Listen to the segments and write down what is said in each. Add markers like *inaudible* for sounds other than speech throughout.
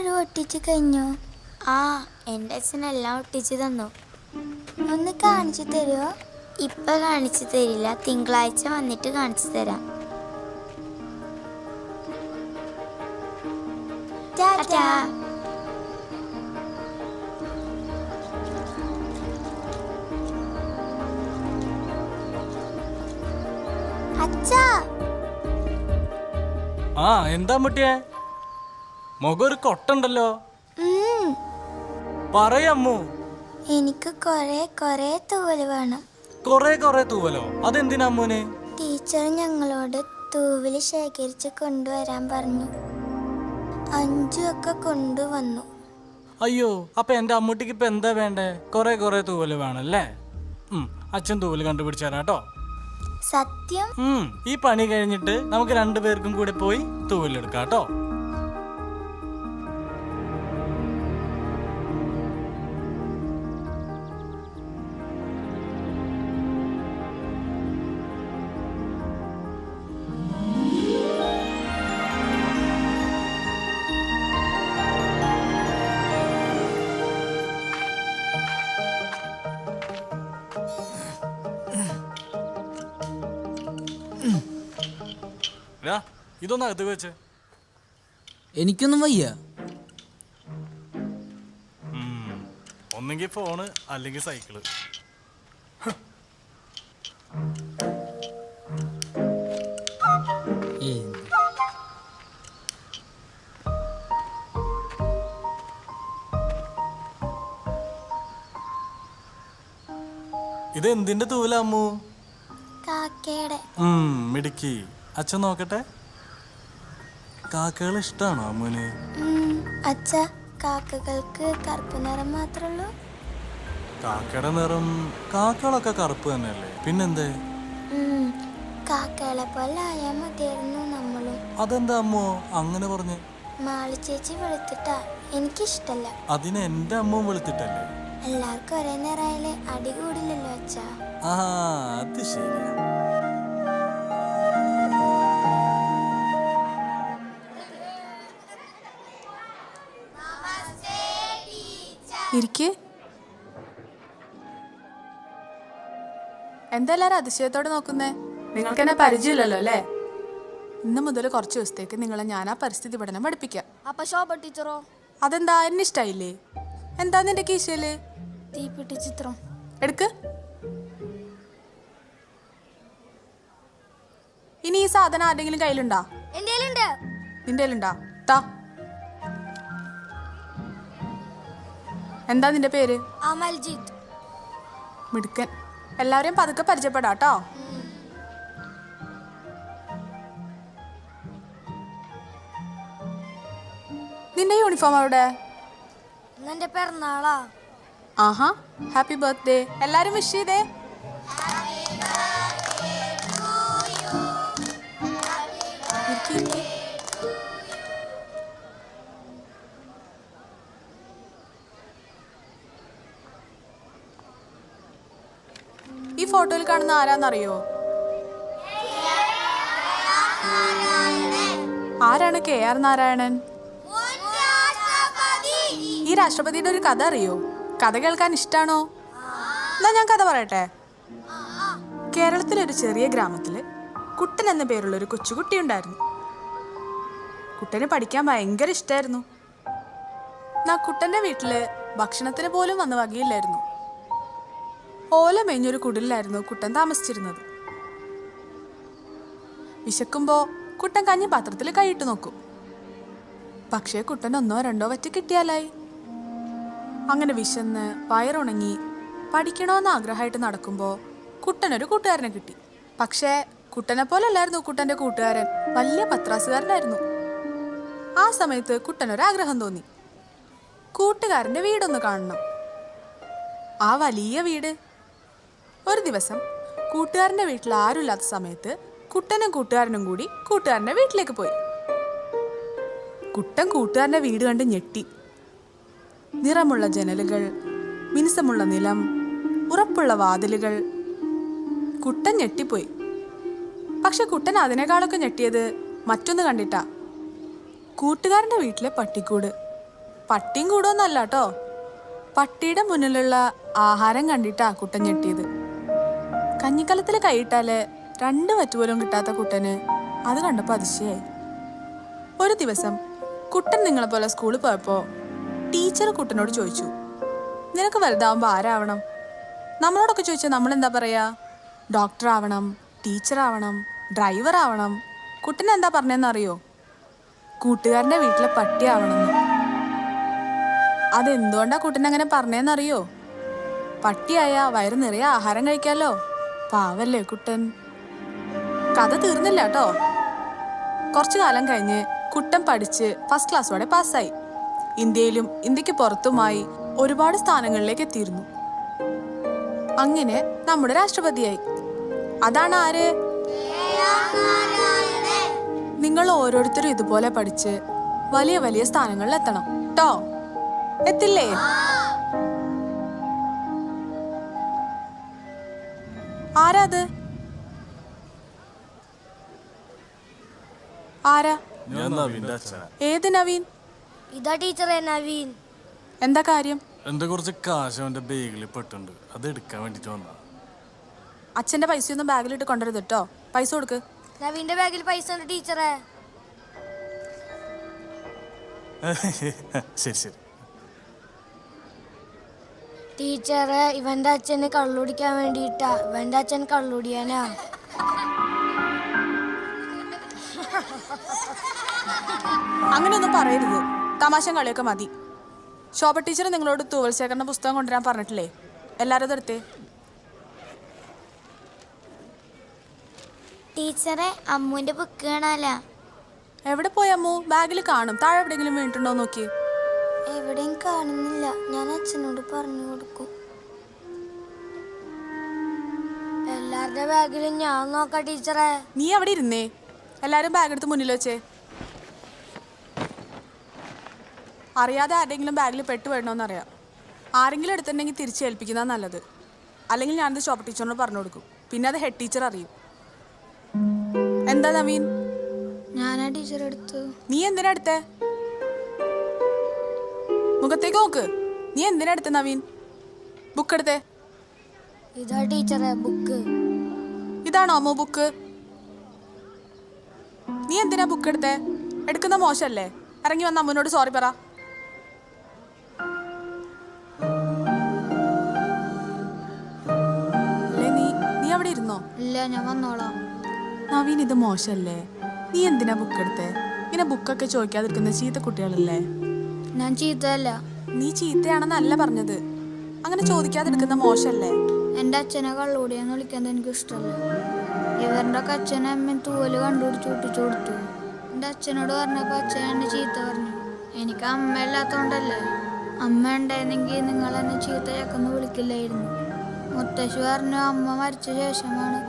മുഴുവൻ ഒട്ടിച്ച് കഴിഞ്ഞോ? ആ എന്റെ അച്ഛനെല്ലാം ഒട്ടിച്ചു തന്നു. ഒന്ന് കാണിച്ചു തരുമോ ഇപ്പൊ കാണിച്ചു തരില്ല. തിങ്കളാഴ്ച വന്നിട്ട് കാണിച്ചു തരാം. അച്ഛാ. ആ എന്താ മുട്ടിയെ? മുഖം ഒരു കൊട്ടുണ്ടല്ലോ. പറയമ്മു എനിക്ക് കൊറേ കൊറേ തൂവൽ വേണം. കൊറേ കൊറേ തൂവലോ? അതെന്തിനാ അമ്മൂന് ടീച്ചർ ഞങ്ങളോട് തൂവൽ ശേഖരിച്ച് കൊണ്ടുവരാൻ പറഞ്ഞു. അഞ്ചു ഒക്കെ കൊണ്ടുവന്നു. അയ്യോ അപ്പൊ എന്റെ അമ്മൂട്ടിക്ക് ഇപ്പൊ എന്താ വേണ്ടേ? കൊറേ കൊറേ തൂവൽ വേണല്ലേ ഉം, അച്ഛൻ തൂവൽ കണ്ടുപിടിച്ചു തരാം കേട്ടോ. സത്യം? ഉം, ഈ പണി കഴിഞ്ഞിട്ട് നമുക്ക് രണ്ടുപേർക്കും കൂടെ പോയി തൂവലെടുക്കാം കേട്ടോ. ദാ, ഇതൊന്ന് അകത്ത് വെച്ച്. എനിക്കൊന്നും വയ്യ. ഒന്നെങ്കിൽ ഫോണ് അല്ലെങ്കിൽ സൈക്കിൾ. ഇത് എന്തിന്റെ തൂവല അമ്മു? കാക്കയുടെ ഉം, മിടുക്കി. അച്ഛൻ നോക്കട്ടെ. കാക്കകൾ ഇഷ്ടാണോ അമ്മുന് അച്ഛ കാക്കകൾക്ക് കറുപ്പ് നിറം മാത്രമേ കാക്കയുടെ നിറം കാക്കകളൊക്കെ കറുപ്പ് തന്നെയല്ലേ? പിന്നെന്തേ? കാക്കകളെ പോലെ ആയാ മതിയായിരുന്നു നമ്മളും. അതെന്താ അമ്മോ? അങ്ങനെ പറഞ്ഞു. മാളി ചേച്ചി വെളുത്തിട്ടാ. എനിക്കിഷ്ടല്ല. അതിന് എന്റെ അമ്മ വെളുത്തിട്ടല്ലേ? എല്ലാവർക്കും ഒരേ നിറയിൽ അടി കൂടില്ലല്ലോ അച്ഛാ. ആ അത് ശരിയാ. ഇരിക്കേ. എന്താ എല്ലാരും അതിശയത്തോടെ നോക്കുന്നേ? നിങ്ങൾക്ക് എന്നെ പരിചയമില്ലല്ലോ അല്ലേ? ഇന്ന് മുതൽ കുറച്ച് ദിവസത്തേക്ക് നിങ്ങളെ ഞാൻ ആ പരിസ്ഥിതി പഠനം പഠിപ്പിക്കാം. അപ്പൊ ശോഭ ടീച്ചറോ? അതെന്താ? എന്നെ ഇഷ്ടായില്ലേ? എന്താ നിന്റെ കീശയിൽ തീപ്പെട്ടി ചിത്രം. എടുക്ക്. ഇനി ഈ സാധനം ആരുടെങ്കിലും കയ്യിലുണ്ടാ? എന്റെ നിന്റെ കയ്യിലുണ്ടാ താ. എന്താ നിന്റെ പേര്? അമൽജിത്ത്. മിടുക്കൻ. എല്ലാവരെയും പതുക്കെ പരിചയപ്പെടാട്ടോ. നിന്റെ യൂണിഫോം അവിടെ എന്റെ പിറന്നാളാ. ആഹാ ഹാപ്പി ബർത്ത്ഡേ എല്ലാരും വിഷ് ചെയ്തേ. ഫോട്ടോയിൽ കാണുന്ന ആരാന്നറിയോ? ആരാണ് കെ ആർ നാരായണൻ? ഈ രാഷ്ട്രപതിയുടെ ഒരു കഥ അറിയോ? കഥ കേൾക്കാൻ ഇഷ്ടാണോ? എന്നാ ഞാൻ കഥ പറയട്ടെ. കേരളത്തിലെ ഒരു ചെറിയ ഗ്രാമത്തിൽ കുട്ടൻ എന്ന പേരുള്ള ഒരു കൊച്ചുകുട്ടി ഉണ്ടായിരുന്നു കുട്ടന് പഠിക്കാൻ ഭയങ്കര ഇഷ്ടമായിരുന്നു എന്നാ കുട്ടന്റെ വീട്ടിൽ ഭക്ഷണത്തിന് പോലും വന്ന് വകയില്ലായിരുന്നു. ഓല മേഞ്ഞൊരു കുടിലായിരുന്നു കുട്ടൻ താമസിച്ചിരുന്നത്. വിശക്കുമ്പോ കുട്ടൻ കഞ്ഞി പാത്രത്തിൽ കൈയിട്ട് നോക്കും. പക്ഷേ കുട്ടൻ ഒന്നോ രണ്ടോ വറ്റി കിട്ടിയാലായി. അങ്ങനെ വിശന്ന് വയറുണങ്ങി പഠിക്കണമെന്ന് ആഗ്രഹമായിട്ട് നടക്കുമ്പോൾ കുട്ടനൊരു കൂട്ടുകാരനെ കിട്ടി. പക്ഷേ കുട്ടനെ പോലെ അല്ലായിരുന്നു കുട്ടന്റെ കൂട്ടുകാരൻ. വലിയ പത്രാസുകാരനായിരുന്നു. ആ സമയത്ത് കുട്ടനൊരാഗ്രഹം തോന്നി. കൂട്ടുകാരന്റെ വീടൊന്ന് കാണണം. ആ വലിയ വീട് ഒരു ദിവസം കൂട്ടുകാരന്റെ വീട്ടിൽ ആരുമില്ലാത്ത സമയത്ത് കുട്ടനും കൂട്ടുകാരനും കൂടി കൂട്ടുകാരന്റെ വീട്ടിലേക്ക് പോയി. കുട്ടൻ കൂട്ടുകാരന്റെ വീട് കണ്ട് ഞെട്ടി. നിറമുള്ള ജനലുകൾ മിനുസമുള്ള നിലം ഉറപ്പുള്ള വാതിലുകൾ. കുട്ടൻ ഞെട്ടിപ്പോയി. പക്ഷെ കുട്ടൻ അതിനേക്കാളൊക്കെ ഞെട്ടിയത് മറ്റൊന്ന് കണ്ടിട്ടാ. കൂട്ടുകാരന്റെ വീട്ടിലെ പട്ടിക്കൂട്. പട്ടിയും കൂടൊന്നല്ല കേട്ടോ. പട്ടിയുടെ മുന്നിലുള്ള ആഹാരം കണ്ടിട്ടാ കുട്ടൻ ഞെട്ടിയത്. കഞ്ഞിക്കലത്തിൽ കൈയിട്ടാൽ രണ്ട് വറ്റുപോലും കിട്ടാത്ത കുട്ടന് അത് കണ്ടപ്പോൾ അതിശയായി. ഒരു ദിവസം കുട്ടൻ നിങ്ങളെപ്പോലെ സ്കൂളിൽ പോയപ്പോൾ ടീച്ചർ കുട്ടനോട് ചോദിച്ചു നിനക്ക് വലുതാവുമ്പോൾ ആരാവണം? നമ്മളോടൊക്കെ ചോദിച്ചാൽ നമ്മൾ എന്താ പറയാ? ഡോക്ടർ ആവണം ടീച്ചർ ആവണം ഡ്രൈവർ ആവണം കുട്ടൻ എന്താ പറഞ്ഞതെന്ന് അറിയോ? കൂട്ടുകാരന്റെ വീട്ടിലെ പട്ടി ആവണമെന്ന് അതെന്തുകൊണ്ടാണ് കുട്ടൻ അങ്ങനെ പറഞ്ഞതെന്നറിയോ പട്ടിയായ വയറ് നിറയെ ആഹാരം കഴിക്കാലോ? പാവല്ലേ കുട്ടൻ? കഥ തീർന്നില്ല കേട്ടോ. കുറച്ചു കാലം കഴിഞ്ഞ് കുട്ടൻ പഠിച്ച് ഫസ്റ്റ് ക്ലാസ്സോടെ പാസ്സായി. ഇന്ത്യയിലും ഇന്ത്യയ്ക്ക് പുറത്തുമായി ഒരുപാട് സ്ഥാനങ്ങളിലേക്ക് എത്തിയിരുന്നു. അങ്ങനെ നമ്മുടെ രാഷ്ട്രപതിയായി. അതാണ് ആര്? നിങ്ങൾ ഓരോരുത്തരും ഇതുപോലെ പഠിച്ച് വലിയ വലിയ സ്ഥാനങ്ങളിൽ എത്തണം കേട്ടോ എത്തില്ലേ? ആരാ അത്? ആരാ? ഏത് നവീൻ? ഇതാ ടീച്ചറെ നവീൻ. എന്താ കാര്യം? എന്റെ കുറച്ച് കാശ് അവന്റെ ബാഗിൽ പെട്ടുണ്ട് അത് എടുക്കാൻ വേണ്ടിട്ട് വന്നതാ അച്ഛന്റെ പൈസയൊന്നും ബാഗിലിട്ട് കൊണ്ടുവരുത് കേട്ടോ പൈസ കൊടുക്ക്. നവീന്റെ ബാഗിൽ പൈസ ഉണ്ട് ടീച്ചറെ. *laughs* ശരി ശരി. ടീച്ചറെ ഇവന്റെ അച്ഛന് കള്ളുടിക്കാൻ വേണ്ടിട്ടാ ഇവന്റെ അച്ഛൻ കള്ളുടിയാനാ. അങ്ങനെയൊന്നും പറയരുത്. തമാശ കളിയൊക്കെ മതി. ശോഭ ടീച്ചർ നിങ്ങളോട് തൂവൽ ശേഖരണ പുസ്തകം കൊണ്ടുവരാൻ പറഞ്ഞിട്ടില്ലേ? എല്ലാവരും അതെടുത്തേ ടീച്ചറെ അമ്മുവിന്റെ ബുക്ക് കാണാല എവിടെ പോയി അമ്മു? ബാഗിൽ കാണും. താഴെ എവിടെയെങ്കിലും വീണിട്ടുണ്ടോ നോക്കി എവിടെയും കാണുന്നില്ല. ഞാൻ അച്ഛനോട് പറഞ്ഞു കൊടുക്കും. എല്ലാരുടെ ബാഗിലും ഞാൻ നോക്കാം ടീച്ചറെ. നീ അവിടെ ഇരുന്നേ. എല്ലാരും ബാഗ് എടുത്ത് മുന്നിൽ വെച്ചേ. അറിയാതെ ആരെങ്കിലും ബാഗിൽ പെട്ടു അറിയാം. ആരെങ്കിലും എടുത്തിട്ടുണ്ടെങ്കിൽ തിരിച്ച് ഏൽപ്പിക്കുന്ന നല്ലത്. അല്ലെങ്കിൽ ഞാനത് ഷോപ്പ് ടീച്ചറിനോട് പറഞ്ഞു കൊടുക്കും. പിന്നെ അത് ഹെഡ് ടീച്ചർ അറിയും. എന്താ നവീൻ? ഞാനാ ടീച്ചർ എടുത്തു നീ എന്തിനാ എടുത്തേ? മുഖത്തേക്ക് നോക്ക്. നീ എന്തിനാ എടുത്ത നവീൻ? ബുക്ക് എടുത്തേ. ഇതാ ടീച്ചറെ ബുക്ക് ഇതാണോ അമ്മോ ബുക്ക് നീ എന്തിനാ ബുക്ക് എടുത്തേ? എടുക്കുന്ന മോശമല്ലേ ഇറങ്ങി വന്ന അമ്മനോട് സോറി പറ. അല്ലേ നീ നീ അവിടെ ഇരുന്നോ? ഇല്ല ഞാൻ വന്നോളാം. നവീൻ ഇത് മോശമല്ലേ നീ എന്തിനാ ബുക്ക് എടുത്തേ? ഇങ്ങനെ ബുക്കൊക്കെ ചോദിക്കാതിരിക്കുന്ന ചീത്ത കുട്ടികളല്ലേ? ഞാൻ ചീത്തയല്ല. നീ ചീത്തയാണെന്നല്ല പറഞ്ഞത്. അങ്ങനെ ചോദിക്കാതിരിക്കുന്ന മോശമല്ലേ എന്റെ അച്ഛനെ കള്ളുകൂടിയെന്ന് വിളിക്കുന്നത് എനിക്ക് ഇഷ്ടമല്ല ഇവരുടെ ഒക്കെ അച്ഛനും അമ്മയും തൂവൽ കണ്ടുപിടിച്ച് ഒട്ടിച്ചു കൊടുത്തു. എന്റെ അച്ഛനോട് പറഞ്ഞപ്പോൾ അച്ഛൻ എന്നെ ചീത്ത പറഞ്ഞു. എനിക്ക് അമ്മ ഇല്ലാത്തതുകൊണ്ടല്ലേ അമ്മ ഉണ്ടായിരുന്നെങ്കിൽ നിങ്ങൾ എന്നെ ചീത്ത വിളിക്കില്ലായിരുന്നു. മുത്തശ്ശി പറഞ്ഞു അമ്മ മരിച്ച ശേഷമാണ്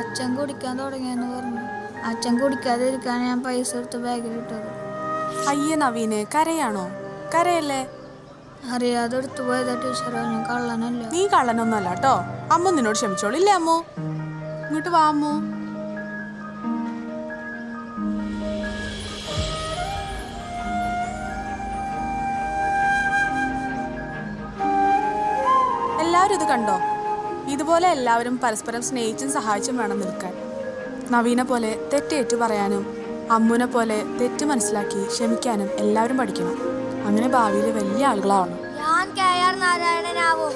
അച്ഛൻ കുടിക്കാൻ തുടങ്ങിയെന്ന് പറഞ്ഞു. അച്ഛൻ കുടിക്കാതിരിക്കാൻ ഞാൻ പൈസ എടുത്ത് ബാഗിലിട്ടത് അയ്യ നവീന് കരയാണോ? കരയല്ലേ? അറിയാതെ എടുത്തു പോയതാ ടീച്ചർ ഞാൻ കള്ളനല്ല? നീ കള്ളനൊന്നുമല്ല കേട്ടോ. അമ്മ നിന്നോട് ക്ഷമിച്ചോളൂ. ഇല്ലേ അമ്മു? ഇങ്ങോട്ട് വാ അമ്മു. എല്ലാവരും ഇത് കണ്ടോ? ഇതുപോലെ എല്ലാവരും പരസ്പരം സ്നേഹിച്ചും സഹായിച്ചും വേണം നിൽക്കാൻ. നവീനെ പോലെ തെറ്റേറ്റു പറയാനും അമ്മുനെ പോലെ തെറ്റ് മനസ്സിലാക്കി ക്ഷമിക്കാനും എല്ലാവരും പഠിക്കണം. അങ്ങനെ ഭാവിയിലെ വലിയ ആളുകളാവണം. ഞാൻ കെ ആർ നാരായണനാവും.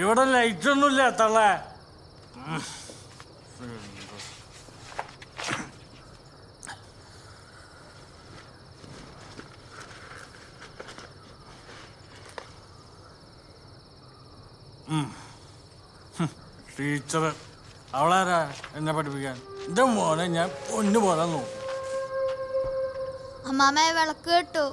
ഇവിടെ ലൈറ്റൊന്നുമില്ല തള്ളേ. ടീച്ചർ അവളാരാ എന്നെ പഠിപ്പിക്കാൻ? എന്റെ മോനെ ഞാൻ പൊന്നു പോലെ നോക്കും. അമ്മാമ വിളക്ക് കിട്ടു.